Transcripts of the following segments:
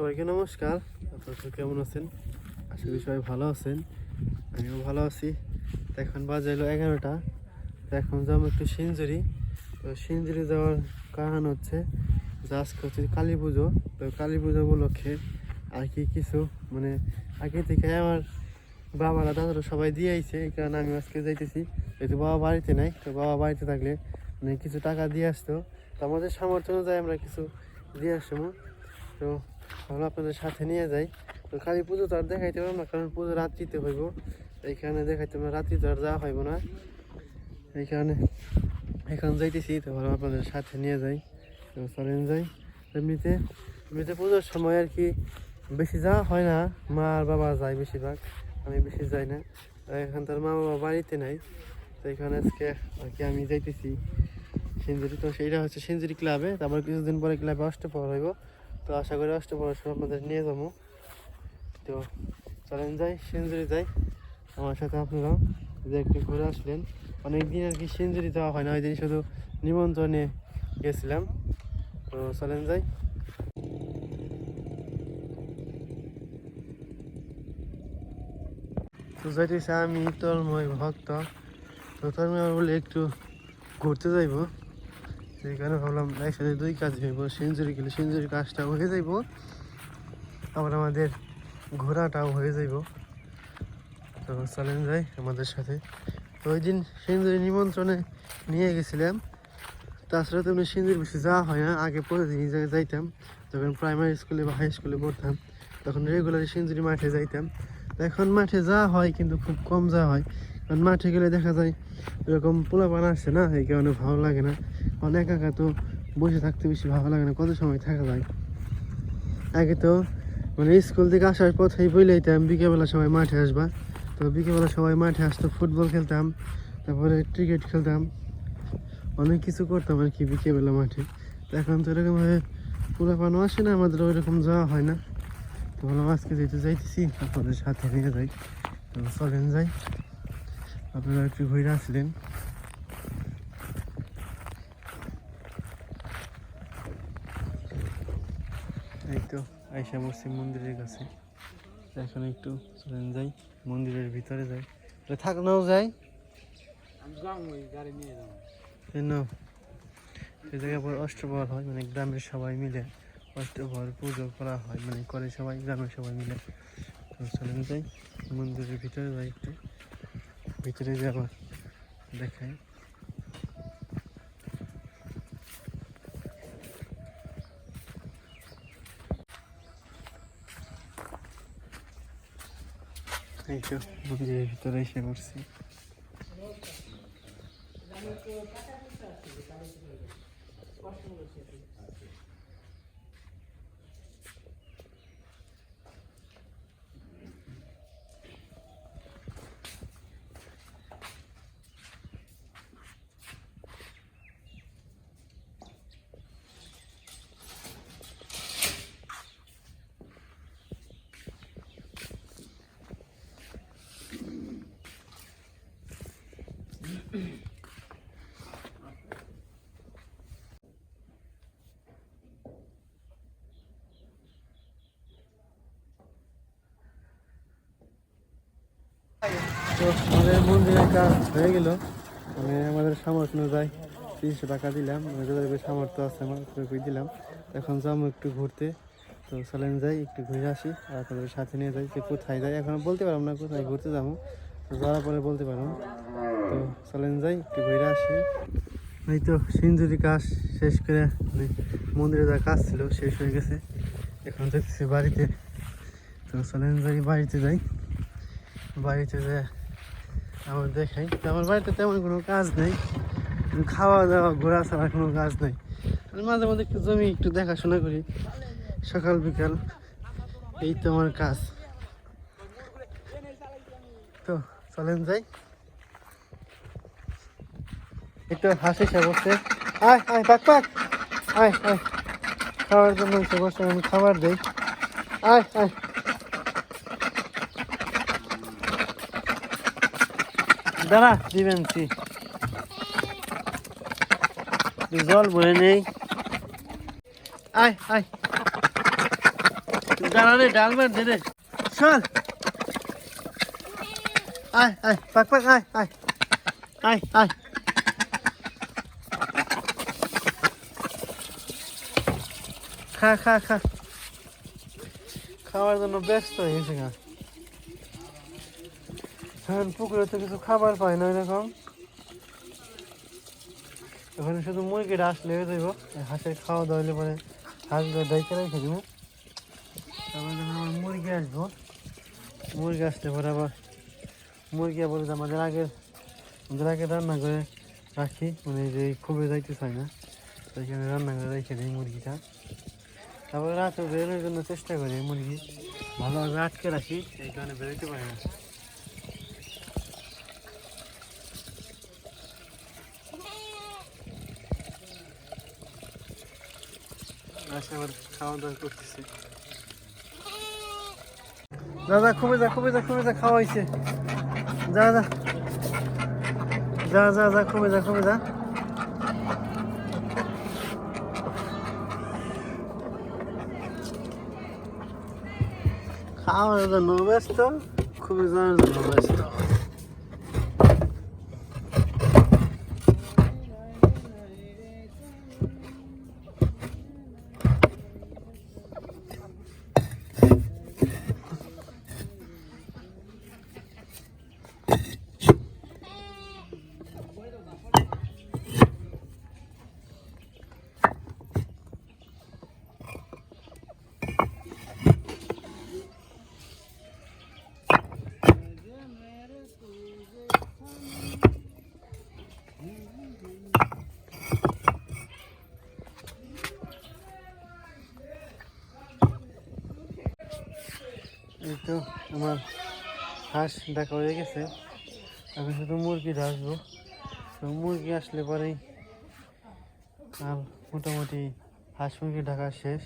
সবাইকে নমস্কার। আপনারা কেমন আছেন? করি সবাই ভালো আছেন। আমিও ভালো আছি। তো এখন বাজে এলো এগারোটা। তো এখন যাব একটু সিঞ্জুরি তো সিঞ্জুরি যাওয়ার কারণ হচ্ছে যে আজকে হচ্ছে কালী পুজো। তো কালী পুজো উপলক্ষে আর কি কিছু? মানে আগে থেকে আমার বাবারা, দাদারা সবাই দিয়ে আইছে। এই কারণে আমি আজকে যাইতেছি। যেহেতু বাবা বাড়িতে নাই, তো বাবা বাড়িতে থাকলে মানে কিছু টাকা দিয়ে আসতো। তো আমাদের সামর্থ্য অনুযায়ী আমরা কিছু দিয়ে আসব। তো ভালো আপনাদের সাথে নিয়ে যাই। তো খালি পুজো তো আর দেখাইতে পারব না, কারণ পুজো রাত্রিতে হইব। এইখানে দেখাইতে আমরা রাত্রি তো আর যাওয়া হইব না। এই কারণে এখন যাইতেছি, তো ভালো আপনাদের সাথে নিয়ে যাই। তো চলেন যাই। এমনিতে এমনিতে পুজোর সময় আর কি বেশি যাওয়া হয় না। মা আর বাবা যায় বেশিরভাগ, আমি বেশি যাই না। এখন তার মা বাবা বাড়িতে নাই। তো এখানে আজকে আর কি আমি যাইতেছি। সিঞ্জুরি তো সেইটা হচ্ছে সিঞ্জুরি ক্লাবে। তারপর কিছুদিন পরে ক্লাবে অষ্টপর হইব। তো আশা করি অষ্টপরের সময় আপনাদের নিয়ে যাব। তো চলেন যাই, সিঞ্জুরি যাই। আমার সাথে আপনারাও যে একটু ঘুরে আসলেন। অনেক দিন আর কি সিঞ্জুরি যাওয়া হয় না, ওই দিন শুধু নিমন্ত্রণে গেছিলাম। তো চলেন যাই। তো যাইতেছে আমি তন্ময় ভক্ত। তো তন্ময় বলে একটু ঘুরতে যাইব। সেই কারণে ভাবলাম একসাথে দুই কাজ হইব, সেঞ্চুরি গেলে সেঞ্চুরি কাজটাও হয়ে যাইব, আবার আমাদের ঘোরাটাও হয়ে যাইব। তো চলেন যাই আমাদের সাথে। তো ওই দিন সেঞ্চুরি নিমন্ত্রণে নিয়ে গেছিলাম। তাছাড়া তেমনি সিন্দুর বেশি যাওয়া হয় না, আগে প্রতিদিনই যাইতাম। যখন প্রাইমারি স্কুলে বা হাই স্কুলে পড়তাম, তখন রেগুলার সিঞ্জুরি মাঠে যাইতাম। এখন মাঠে যাওয়া হয় কিন্তু খুব কম যাওয়া হয়। কারণ মাঠে গেলে দেখা যায় এরকম পোলাপান আসছে না, এই কারণে ভালো লাগে না। কারণ একা একা তো বসে থাকতে বেশি ভালো লাগে না, কত সময় থাকা যায়? আগে তো মানে স্কুল থেকে আসার পথেই বইলাইতাম বিকেলবেলা সবাই মাঠে আসবা। তো বিকেলবেলা সবাই মাঠে আসতো, ফুটবল খেলতাম, তারপরে ক্রিকেট খেলতাম। অনেক কিছু করতাম আর কি বিকেলবেলা মাঠে। এখন তো এরকমভাবে পুরো পানো আসে না, আমাদের ওইরকম যাওয়া হয় না। তো ভালো আজকে যেহেতু যাইতেছি, আপনাদের সাথে নিয়ে যাই। তো চলেন যাই। আপনারা একটু ঘুরে আসলেন। এই তো আইসা মুসলিম মন্দিরের কাছে। এখন একটু চলেন যাই মন্দিরের ভিতরে যাই। থাকলেও যাই। কেন সে জায়গায় পর অষ্টপ্রহর হয় মানে গ্রামের সবাই মিলে অষ্টপ্রহর পুজো করা হয় মানে করে সবাই গ্রামের সবাই মিলে। তো চলেন যাই মন্দিরের ভিতরে যাই একটু। ভিতরে যে আবার দেখাই। এই তো মন্দিরের ভিতরে এসে পড়ছি। তো আমাদের মন্দিরের কাজ হয়ে গেল। মানে আমাদের সামর্থ্য অনুযায়ী তিনশো টাকা দিলাম। যাদের সামর্থ্য আছে, আমার ওই দিলাম। এখন যাব একটু ঘুরতে। তো চলেন যাই, একটু ঘুরে আসি। আর আপনাদের সাথে নিয়ে যাই, যে কোথায় যাই। এখন বলতে পারলাম না কোথায় ঘুরতে যাব। তো যাওয়ার পরে বলতে পারব তো চলেন যাই, একটু ঘুরে আসি। এই তো সিঞ্জুরি কাজ শেষ করে মানে মন্দিরে যা কাজ ছিল, শেষ হয়ে গেছে। এখন দেখতেছি বাড়িতে। তো চলেন যাই, বাড়িতে যাই। বাড়িতে যে আমার দেখাই। আমার বাড়িতে তেমন কোনো কাজ নেই। খাওয়া দাওয়া ঘোরা ছাড়া কোনো কাজ নেই। আমি মাঝে মাঝে একটু জমি, একটু দেখাশোনা করি। সকাল, বিকাল। এই তো আমার কাজ। তো চলেন যাই। তো হাসি সে বসছে আয় আয়, পাক পাক। আয় আয়। খাওয়ার জন্য এসে বসে, আমি খাবার দেই। আয় আয়। দাঁড়া দিবেন জল বয়ে নেই। আয় আয়। দাঁড়া রে, ডাল মার দে রে। চল। আয় আয়, পাক পাক, আয় আয়। আয় আয়। খা খা খা। খাওয়ার জন্য ব্যস্ত হয়ে গেছে গা। এখন পুকুরে তো কিছু খাবার পাই না, এরকম। ওখানে শুধু মুরগিটা আসলে হয়ে যাইব হাঁসের খাওয়া দাওয়া পরে হাঁসগুলো ডাইকে রেখে দিব। তারপরে যখন আমার মুরগি আসব, মুরগি আসলে পরে আবার মুরগি যে আমাদের আগের, আমাদের আগে রান্না করে রাখি মানে যে খুবই যাইতে চায় না সেখানে রান্না করে রেখে দিই মুরগিটা। তারপরে রাতে বেরোনোর জন্য চেষ্টা করি মুরগি ভালোভাবে আটকে রাখি, এই কারণে বেরোতে পারি না। খাওয়া দাওয়া করতেছে। দাদা, খুবই যা খুবই যা খুবই যা খাওয়া হয়েছে যা যা। যা যা যা, খুবই যা খুবই যা। খাওয়ার জন্য ব্যস্ত খুবই জানার জন্য এই তো আমার হাঁস ডাকা হয়ে গেছে। আমি শুধু মুরগিটা আসব তো মুরগি আসলে পরেই আর মোটামুটি হাঁস মুরগি ঢাকা শেষ।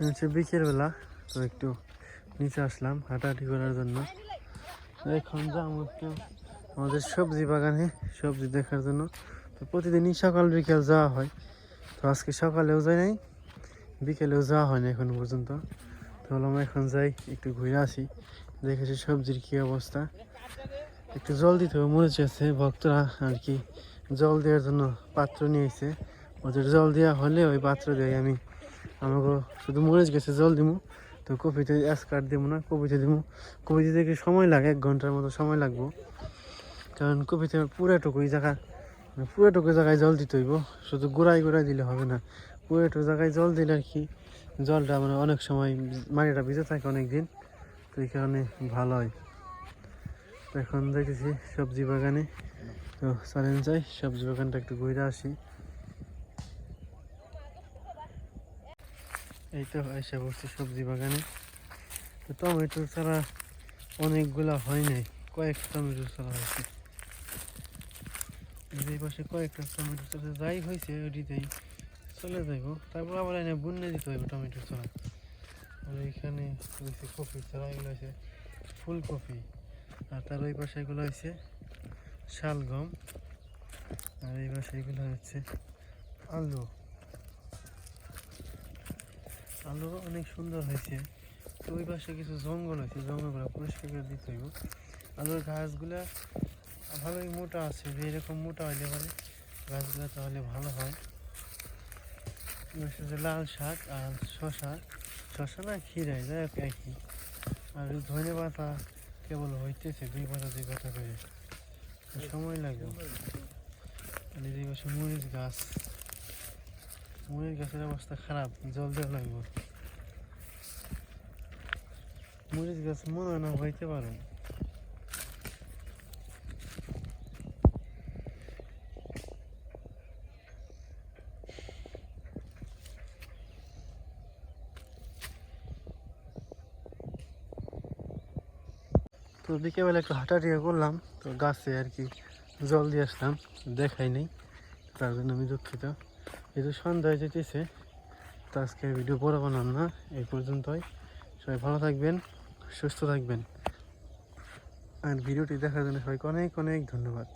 হচ্ছে বিকেলবেলা তো একটু নিচে আসলাম হাঁটাহাঁটি করার জন্য। এখন যাব আমাদের সবজি বাগানে, সবজি দেখার জন্য। তো প্রতিদিনই সকাল বিকেল যাওয়া হয়। তো আজকে সকালেও যাই নাই, বিকেলেও যাওয়া হয়নি এখন পর্যন্ত। তো বললাম এখন যাই, একটু ঘুরে আসি দেখেছি সবজির কী অবস্থা। একটু জল দিতে হবে, মরিচ আছে, ভক্তরা আর কি জল দেওয়ার জন্য পাত্র নিয়েছে ওদের জল দেওয়া হলে ওই পাত্র দিয়ে আমি আমাকে শুধু মরিচ গেছে জল দিব তো কপিতে কাট দিব না কপিতে দিব। কপিতে থেকে সময় লাগে, এক ঘণ্টার মতো সময় লাগবো। কারণ কপিতে পুরাটুকুই জায়গা মানে পুরাটুকু জায়গায় জল দিতে হইব, শুধু গোড়ায় গোড়ায় দিলে হবে না। পুরাটুকু জায়গায় জল দিলে আর কি, জলটা মানে অনেক সময় মাটিটা ভিজে থাকে অনেক দিন তো এই কারণে ভালো হয়। এখন দেখেছি সবজি বাগানে। তো চলেন যাই, সবজি বাগানটা একটু ঘুরে আসি। এই তো এসে বসছি সবজি বাগানে। তো টমেটো ছাড়া অনেকগুলা হয় নাই, কয়েকটা টমেটো ছাড়া হয়েছে। এই পাশে কয়েকটা টমেটো ছাড়া যাই হয়েছে ওটিতেই চলে যাইব। তারপর আবার এনে বুনে দিতে হইব টমেটো ছাড়া। আর এখানে হয়েছে কপি ছাড়া, এগুলো হয়েছে ফুলকপি। আর তার ওই পাশে এগুলো হয়েছে শালগম। আর এই পাশে এগুলো হচ্ছে আলু। আলু অনেক সুন্দর হয়েছে। তো ওই পাশে কিছু জঙ্গল আছে, জঙ্গলগুলো পরিষ্কার করে দিতে হইব। আলুর গাছগুলা ভালোই মোটা আছে যে এরকম মোটা হইলে পরে, গাছগুলো তাহলে ভালো হয়। যে লাল শাক আর শশা শশা না খিরাই যাই হোক একই। আর ধনে পাতা কেবল হইতেছে, দুই পাতা দুই পাতা করে। সময় লাগবে। পাশে মরিচ গাছ। মরিচ গাছের অবস্থা খারাপ, জল দেওয়া লাগবে। মরিচ গাছ মনে হয় না হইতে পারে। তো বিকেলবেলা একটু হাঁটাহাঁটি করলাম, তো গাছে আর কি জল দিয়ে আসলাম, দেখাই নেই, তার জন্য আমি দুঃখিত। যেহেতু সন্ধ্যায় যেতেছে তো আজকে ভিডিও বড় বানাম না, এই পর্যন্তই। সবাই ভালো থাকবেন, সুস্থ থাকবেন। আর ভিডিওটি দেখার জন্য সবাইকে অনেক অনেক ধন্যবাদ।